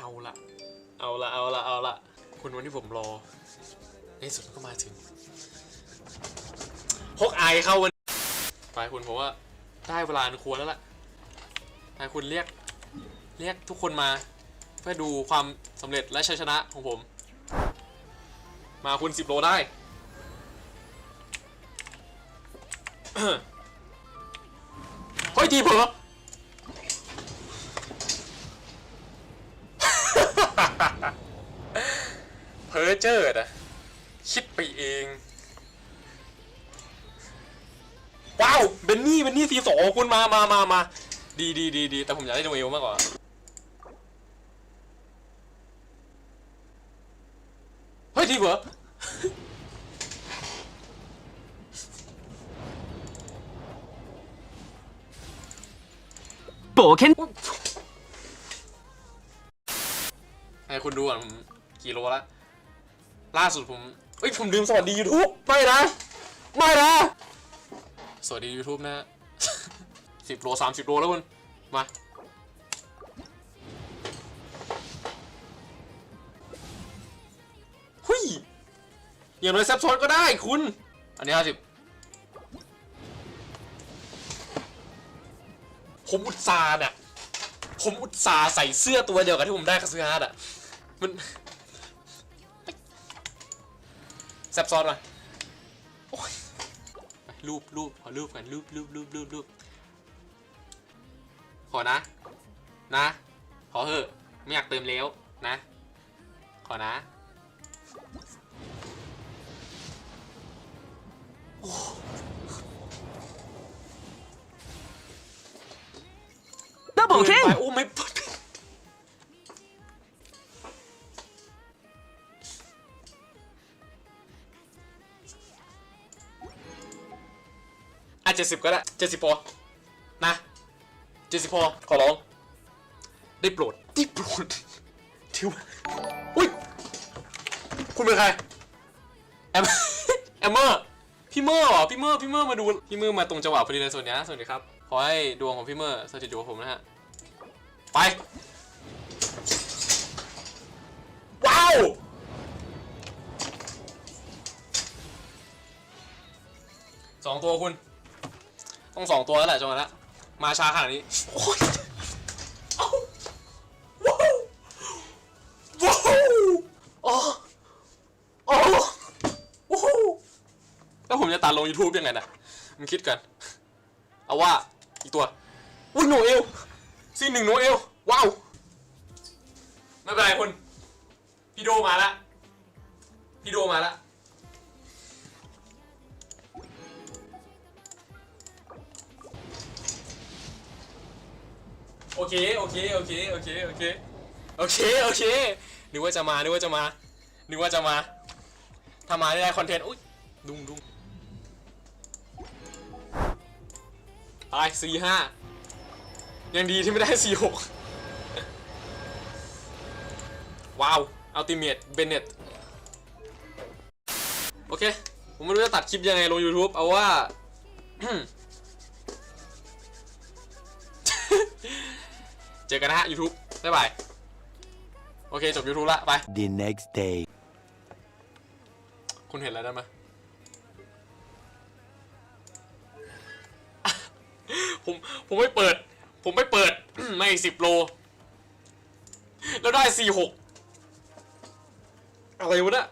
เอาละเอาละเอาละเอาละคุณวันที่ผมรอ ในสุดก็มาถึงฮกอายเข้าวันไปคุณผมว่าได้เวลาอันควรแล้วล่ะไปคุณเรียกเรียกทุกคนมา เพื่อดูความสำเร็จและชัยชนะของผม มาคุณสิบโลได้เฮ้ยทีเผลอ เพอเจอร์นะคิดไปเอง ว้าวเบนนี่เบนนี่ซีสองคุณมามามามาดีดีดีดีแต่ผมอยากได้โนเอลมากกว่าเฮ้ยทีเผลอ冒険ให้คุณดูก่อนผมกี่โลละ ล่าสุดผมเอ้ยผมลืมสวัสดี YouTube ไม่นะ ไม่นะ สวัสดี YouTube นะฮะ สิบโลสามสิบโลแล้วคุณมา หุยอย่างไรแซบซ้อนก็ได้คุณ อันนี้ห้าสิบผมอุตส่าห์เนี่ยผมอุตส่าห์ใส่เสื้อตัวเดียวกับที่ผมได้คาซึฮาร์ดอะ มัน ซับซ้อนมารูปรูปขอรูปกันรูปรูปรูปรูปรูปขอนะ นะ ขอเหอะไม่อยากเติมแล้วนะ ขอนะดับเบิลคิงโอ้ไม่ะเจ็ดสิบก็ได้เจ็ดสิบพอนะเจ็ดสิบพอขอร้อง ได้โปรดได้โปรดทิวอุ้ยคุณเป็นใครแอมแอมเมอร์พี่เมอร์เหรอพี่เมอร์พี่เมอร์มาดูพี่เมอร์มาตรงจังหวะพอดีเลยส่วนนี้สวัสดีครับขอให้ดวงของพี่เมอร์สถิตอยู่กับผมนะฮะไปว้าวสองตัวคุณ ต้องสองตัวแล้วแหละจังหวะละมาช้าขนาดนี้โอ้ยเอ้าว้าวว้าวอ๋ออ๋อว้าวแล้วผมจะตัดลง YouTube ยังไงน่ะมึงคิดกัน เอาว่า อีกตัวอุ้ยโนเอลซีหนึ่งโนเอลว้าว ไม่เป็นไรคุณ พี่โดมาละพี่โดมาละ โอเคโอเคโอเคโอเคโอเคโอเคโอเคนึกว่าจะมานึกว่าจะมานึกว่าจะมาถ้ามาได้คอนเทนต์อุ้ยดุ้งดุ้งตายสี่ห้ายังดีที่ไม่ได้สี่หกว้าวอัลติเม e เบนเน็ตโอเค ผมไม่รู้จะตัดคลิปยังไงลง YouTube เอาว่า เจอกันนะฮะ YouTube บ๊ายบาย โอเค จบ YouTube ละ ไป The next day. คุณเห็นอะไรได้ไหมผม ผมไม่เปิด ผมไม่เปิด ไม่สิบโล แล้วได้สี่หกอะไรวะเนี่ย